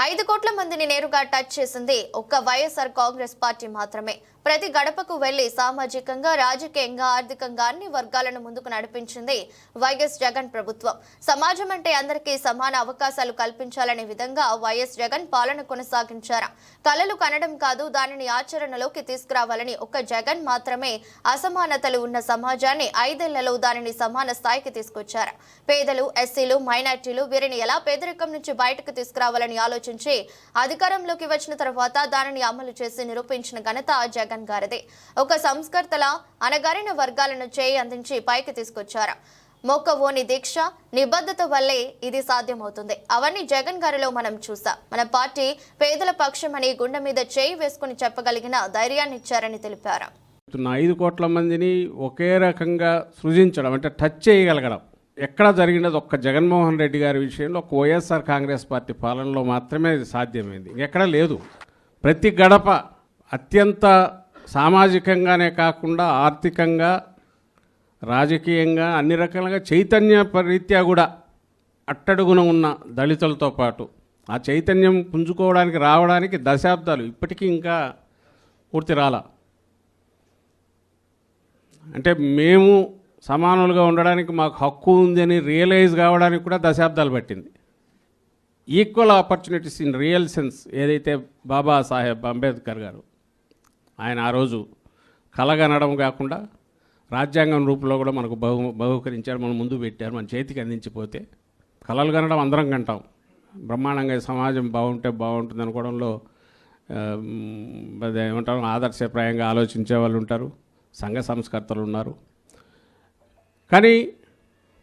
ఐదు కోట్ల మందిని నేరుగా టచ్ చేసింది ఒక్క వైఎస్ఆర్ కాంగ్రెస్ పార్టీ మాత్రమే. ప్రతి గడపకు వెళ్ళి సామాజికంగా రాజకీయంగా ఆర్థికంగా అన్ని వర్గాలను ముందుకు నడిపించింది వైఎస్ జగన్ ప్రభుత్వం. సమాజం అంటే అందరికీ సమాన అవకాశాలు కల్పించాలనే విధంగా వైఎస్ జగన్ పాలన కొనసాగించారు. కలలు కనడం కాదు దానిని ఆచరణలోకి తీసుకురావాలని ఒక్క జగన్ మాత్రమే అసమానతలు ఉన్న సమాజాన్ని ఐదేళ్ళలో దానిని సమాన స్థాయికి తీసుకొచ్చారు. పేదలు ఎస్సీలు మైనార్టీలు వీరిని ఎలా పేదరికం నుంచి బయటకు తీసుకురావాలని ఆలోచించి అధికారంలోకి వచ్చిన తర్వాత దానిని అమలు చేసి నిరూపించిన ఘనత జగన్. గారిదే. ఒక సంస్కర్తల అనగారిన వర్గాలను చేయి అందించి పైకి తీసుకొచ్చారు. మొక్కవోని దీక్ష నిబద్ధత వల్లే ఇది సాధ్యమవుతుంది. అవన్నీ జగన్ గారిలో మనం చూసాం. మన పార్టీ పేదల పక్షమని గుండె మీద చేయి వేసుకుని చెప్పగలిగిన ధైర్యాన్ని ఇచ్చారని తెలిపారు. ఐదు కోట్ల మందిని ఒకే రకంగా సృజించడం అంటే టచ్ చేయగలగడం. ఎక్కడ జరిగినది ఒక్క జగన్మోహన్ రెడ్డి గారి విషయంలో ఒక వైఎస్ఆర్ కాంగ్రెస్ పార్టీ పాలనలో మాత్రమే సాధ్యమైంది. ఎక్కడ లేదు. ప్రతి గడప అత్యంత సామాజికంగానే కాకుండా ఆర్థికంగా రాజకీయంగా అన్ని రకాలుగా చైతన్య రీత్యా కూడా అట్టడుగున ఉన్న దళితులతో పాటు ఆ చైతన్యం పుంజుకోవడానికి రావడానికి దశాబ్దాలు ఇప్పటికీ ఇంకా పూర్తి రాలా. అంటే మేము సమానులుగా ఉండడానికి మాకు హక్కు ఉందని రియలైజ్ కావడానికి కూడా దశాబ్దాలు పట్టింది. Equal opportunities in real sense ఏదైతే బాబా సాహెబ్ అంబేద్కర్ గారు ఆయన ఆ రోజు కలగనడం కాకుండా రాజ్యాంగం రూపంలో కూడా మనకు బహు బహుకరించారు మనం ముందు పెట్టారు మన చేతికి అందించిపోతే కళలు కనడం అందరం కంటాం. బ్రహ్మాండంగా సమాజం బాగుంటే బాగుంటుంది అనుకోవడంలో ఏమంటారు ఆదర్శప్రాయంగా ఆలోచించే వాళ్ళు ఉంటారు సంఘ సంస్కర్తలు ఉన్నారు. కానీ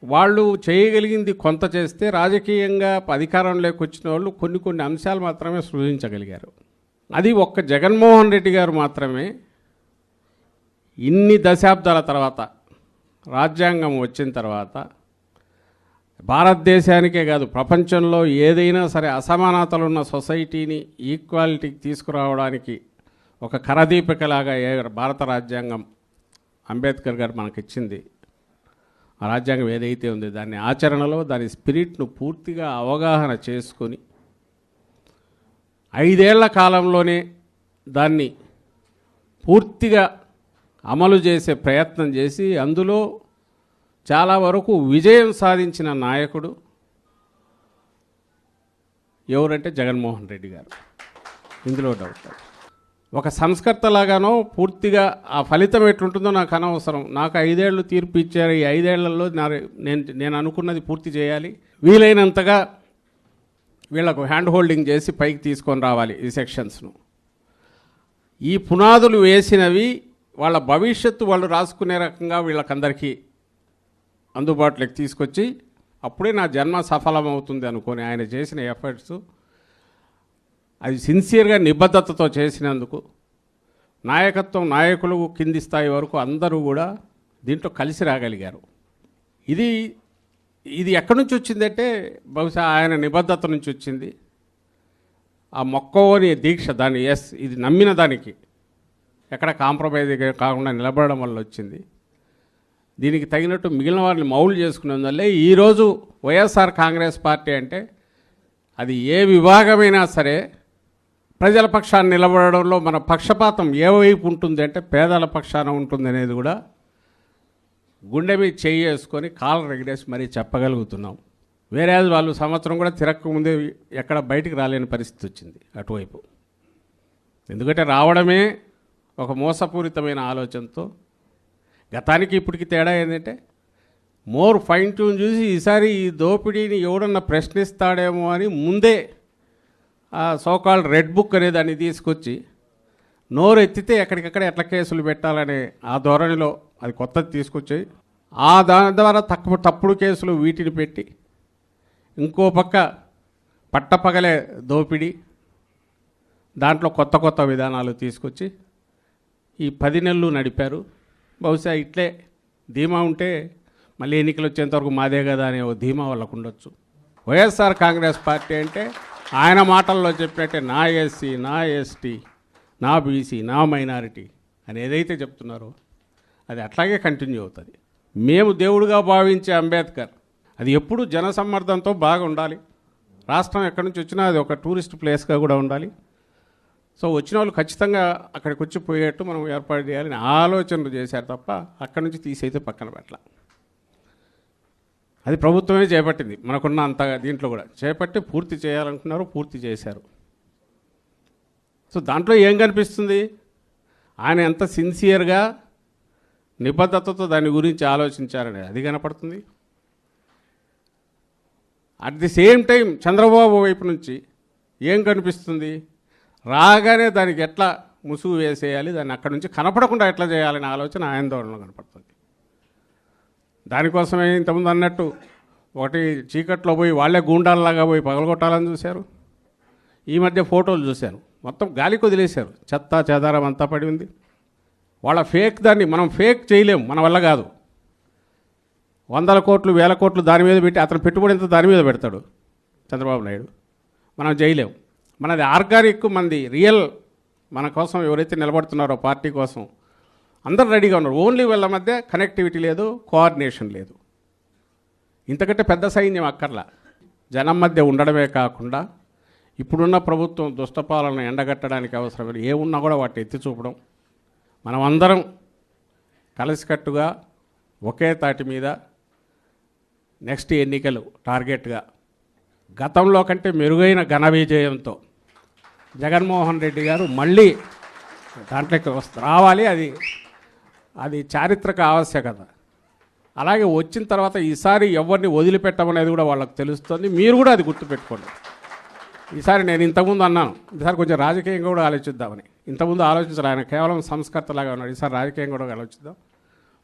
వాళ్ళు చేయగలిగింది కొంత చేస్తే రాజకీయంగా అధికారంలోకి వచ్చిన వాళ్ళు కొన్ని కొన్ని అంశాలు మాత్రమే సృజించగలిగారు అది ఒక్క జగన్మోహన్ రెడ్డి గారు మాత్రమే ఇన్ని దశాబ్దాల తర్వాత రాజ్యాంగం వచ్చిన తర్వాత భారతదేశానికే కాదు ప్రపంచంలో ఏదైనా సరే అసమానతలు ఉన్న సొసైటీని ఈక్వాలిటీకి తీసుకురావడానికి ఒక కరదీపికలాగా ఏ భారత రాజ్యాంగం అంబేద్కర్ గారు మనకిచ్చింది. ఆ రాజ్యాంగం ఏదైతే ఉందో దాన్ని ఆచరణలో దాని స్పిరిట్ను పూర్తిగా అవగాహన చేసుకొని ఐదేళ్ళ కాలంలోనే దాన్ని పూర్తిగా అమలు చేసే ప్రయత్నం చేసి అందులో చాలా వరకు విజయం సాధించిన నాయకుడు ఎవరంటే జగన్మోహన్ రెడ్డి గారు. ఇందులో డౌట్ ఒక సంస్కర్తలాగానో పూర్తిగా ఆ ఫలితం ఎట్లుంటుందో నాకు అనవసరం. నాకు ఐదేళ్ళు తీర్పు ఇచ్చారు. ఈ ఐదేళ్ళలో నా నేను నేను అనుకున్నది పూర్తి చేయాలి. వీలైనంతగా వీళ్ళకు హ్యాండ్ హోల్డింగ్ చేసి పైకి తీసుకొని రావాలి ఈ సెక్షన్స్ను ఈ పునాదులు వేసినవి వాళ్ళ భవిష్యత్తు వాళ్ళు రాసుకునే రకంగా వీళ్ళకందరికీ అందుబాటులోకి తీసుకొచ్చి అప్పుడే నా జన్మ సఫలమవుతుంది అనుకొని ఆయన చేసిన ఎఫర్ట్స్ అది సిన్సియర్గా నిబద్ధతతో చేసినందుకు నాయకత్వం నాయకులు కింది స్థాయి వరకు అందరూ కూడా దీంట్లో కలిసి రాగలిగారు. ఇది ఇది ఎక్కడి నుంచి వచ్చిందంటే బహుశా ఆయన నిబద్ధత నుంచి వచ్చింది. ఆ మొక్కవని దీక్ష దాన్ని ఎస్ ఇది నమ్మిన దానికి ఎక్కడ కాంప్రమైజ్ కాకుండా నిలబడడం వల్ల వచ్చింది. దీనికి తగినట్టు మిగిలిన వారిని మౌలు చేసుకునేందువల్లే ఈరోజు వైఎస్ఆర్ కాంగ్రెస్ పార్టీ అంటే అది ఏ విభాగమైనా సరే ప్రజల పక్షాన్ని నిలబడడంలో మన పక్షపాతం ఏ వైపు ఉంటుంది అంటే పేదల పక్షాన ఉంటుంది అనేది కూడా గుండె మీద చేయి వేసుకొని కాలు రగిడేసి మరీ చెప్పగలుగుతున్నాం. వేరే వాళ్ళు సంవత్సరం కూడా తిరక్క ముందే ఎక్కడ బయటికి రాలేని పరిస్థితి వచ్చింది అటువైపు. ఎందుకంటే రావడమే ఒక మోసపూరితమైన ఆలోచనతో గతానికి ఇప్పటికి తేడా ఏంటంటే మోర్ ఫైన్ ట్యూన్ చూసి ఈసారి ఈ దోపిడీని ఎవడన్నా ప్రశ్నిస్తాడేమో అని ముందే ఆ సోకాల్ రెడ్ బుక్ అనే దాన్ని తీసుకొచ్చి నోరు ఎత్తితే ఎక్కడికక్కడ ఎట్ల కేసులు పెట్టాలనే ఆ ధోరణిలో అది కొత్తది తీసుకొచ్చి ఆ దాని ద్వారా తక్కువ తప్పుడు కేసులు వీటిని పెట్టి ఇంకో పక్క పట్టపగలే దోపిడీ దాంట్లో కొత్త కొత్త విధానాలు తీసుకొచ్చి ఈ పది నెలలు నడిపారు. బహుశా ఇట్లే ధీమా ఉంటే మళ్ళీ ఎన్నికలు వచ్చేంతవరకు మాదే కదా అనే ఓ ధీమా వాళ్ళకు ఉండొచ్చు. వైఎస్ఆర్ కాంగ్రెస్ పార్టీ అంటే ఆయన మాటల్లో చెప్పినట్టే నా ఎస్సీ నా ఎస్టీ నా బీసీ నా మైనారిటీ అని ఏదైతే చెప్తున్నారో అది అట్లాగే కంటిన్యూ అవుతుంది. మేము దేవుడుగా భావించే అంబేద్కర్. అది ఎప్పుడు జనసమ్మర్దంతో బాగా ఉండాలి రాష్ట్రం ఎక్కడి నుంచి వచ్చినా అది ఒక టూరిస్ట్ ప్లేస్గా కూడా ఉండాలి. సో వచ్చిన వాళ్ళు ఖచ్చితంగా అక్కడికి వచ్చి పోయేట్టు మనం ఏర్పాటు చేయాలని ఆలోచనలు చేశారు తప్ప అక్కడి నుంచి తీసైతే పక్కన పెట్టాల. అది ప్రభుత్వమే చేపట్టింది. మనకున్న అంత దీంట్లో కూడా. చేపట్టి పూర్తి చేయాలనుకున్నారు పూర్తి చేశారు. సో దాంట్లో ఏం కనిపిస్తుంది? ఆయన ఎంత సిన్సియర్గా నిబద్ధతతో దాని గురించి ఆలోచించారని అది కనపడుతుంది. At the same time Chandrababu వైపు నుంచి ఏం కనిపిస్తుంది? రాగానే దానికి ఎట్లా ముసుగు వేసేయాలి? దాన్ని అక్కడి నుంచి కనపడకుండా ఎట్లా చేయాలనే ఆలోచన ఆందోళన కనపడుతుంది. దానికోసమే ఇంతకుముందు అన్నట్టు ఒకటి చీకట్లో పోయి వాళ్ళే గూండాల్లాగా పోయి పగలగొట్టాలని చూశారు. ఈ మధ్య ఫోటోలు చూశాను మొత్తం గాలికి వదిలేశారు చెత్త చెదారం అంతా పడి ఉంది. వాళ్ళ ఫేక్ దాన్ని మనం ఫేక్ చేయలేం మన వల్ల కాదు. వందల కోట్లు వేల కోట్లు దాని మీద పెట్టి అతను పెట్టుబడి ఎంత దాని మీద పెడతాడు చంద్రబాబు నాయుడు. మనం చేయలేం మనది ఆర్గానిక్ మంది రియల్ మన కోసం ఎవరైతే నిలబడుతున్నారో పార్టీ కోసం అందరు రెడీగా ఉన్నారు. ఓన్లీ వీళ్ళ మధ్య కనెక్టివిటీ లేదు కోఆర్డినేషన్ లేదు. ఇంతకంటే పెద్ద సైన్యం అక్కర్లా. జనం మధ్య ఉండడమే కాకుండా ఇప్పుడున్న ప్రభుత్వం దుష్టపాలన ఎండగట్టడానికి అవసరమైన ఏమున్నా కూడా వాటిని ఎత్తి చూపడం మనం అందరం కలిసికట్టుగా ఒకే తాటి మీద నెక్స్ట్ ఎన్నికలు టార్గెట్గా. గతంలో కంటే మెరుగైన ఘన విజయంతో జగన్మోహన్ రెడ్డి గారు మళ్ళీ దాంట్లోకి రావాలి అది అది చారిత్రక ఆవశ్యకత. అలాగే వచ్చిన తర్వాత ఈసారి ఎవరిని వదిలిపెట్టమనేది కూడా వాళ్ళకి తెలుస్తుంది. మీరు కూడా అది గుర్తుపెట్టుకోండి. ఈసారి నేను ఇంతకుముందు అన్నాను ఈసారి కొంచెం రాజకీయంగా కూడా ఆలోచిద్దామని. ఇంతకుముందు ఆలోచించరు. ఆయన కేవలం సంస్కర్తలాగా ఉన్నాడు. ఈసారి రాజకీయం కూడా ఆలోచిద్దాం.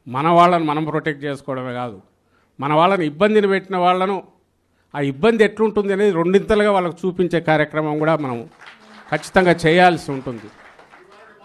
మన వాళ్ళని మనం ప్రొటెక్ట్ చేసుకోవడమే కాదు. మన వాళ్ళని ఇబ్బందిని పెట్టిన వాళ్ళను ఆ ఇబ్బంది ఎట్లుంటుంది అనేది రెండింతలుగా వాళ్ళకు చూపించే కార్యక్రమం కూడా మనం ఖచ్చితంగా చేయాల్సి ఉంటుంది.